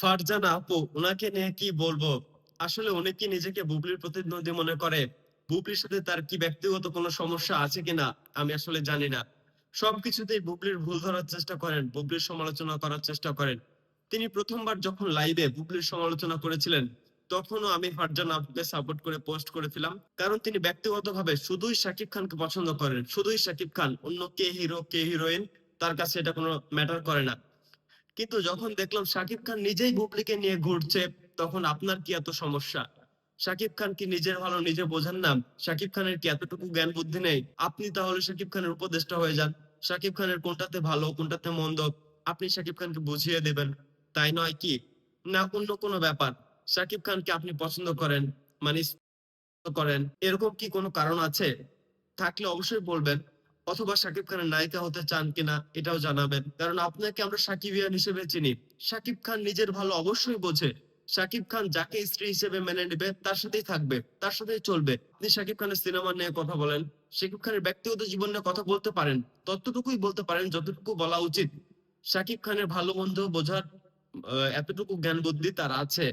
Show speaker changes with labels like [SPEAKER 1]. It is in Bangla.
[SPEAKER 1] ফারজানা আপু ওনাকে নিয়ে কি বলব? আসলে উনি কি নিজেকে বুবলির প্রতিদ্বন্দ্বী মনে করে? বুবলির সাথে তার কি ব্যক্তিগত কোনো সমস্যা আছে কিনা? আমি আসলে জানি না। সবকিছুতেই বুবলির ভুল ধরার চেষ্টা করেন, বুবলির সমালোচনা করার চেষ্টা করেন। তিনি প্রথমবার যখন লাইভে বুবলির সমালোচনা করেছিলেন, তখনও আমি ফারজানা আপুকে সাপোর্ট করে পোস্ট করেছিলাম। কারণ তিনি ব্যক্তিগতভাবে শুধুই শাকিব খানকে পছন্দ করেন, শুধুই শাকিব খান, অন্য কে হিরো কে হিরোইন তার কাছে এটা কোনো ম্যাটার করে না। কিন্তু যখন দেখলাম শাকিব খান নিজেই বুবলিকে নিয়ে ঘুরছে, তখন আপনার কি এত সমস্যা? শাকিব খান কি নিজের ভালো নিজে বোঝেন না? শাকিব খানের কি এতটুকু জ্ঞান বুদ্ধি নেই? আপনি তাহলে শাকিব খানের উপদেষ্টা হয়ে যান। শাকিব খানের কোনটাতে ভালো, কোনটাতে মন্দ, আপনি শাকিব খানকে বুঝিয়ে দেবেন। তাই নয় কি? না, অন্য কোনো ব্যাপার। শাকিব খানকে আপনি পছন্দ করেন মানে করেন, এরকম কি কোনো কারণ আছে? থাকলে অবশ্যই বলবেন। অথবা শাকিব খানের নায়িকা হতে চান কিনা এটাও জানাবেন। কারণ আপনাকে আমরা সাকিবিয়ান হিসেবে চিনি। শাকিব খান নিজের ভালো অবশ্যই বোঝে। শাকিব খান যাকে স্ত্রী হিসেবে মেনে নেবে, তার সাথেই থাকবে, তার সাথেই চলবে। আপনি শাকিব খানের সিনেমা নিয়ে কথা বলেন শাকিব খানের ব্যক্তিগত জীবন নিয়ে কথা বলতে পারেন, ততটুকুই বলতে পারেন যতটুকু বলা উচিত। শাকিব খানের ভালো মন্দ বোঝার এতটুকু জ্ঞান বুদ্ধি তার আছে।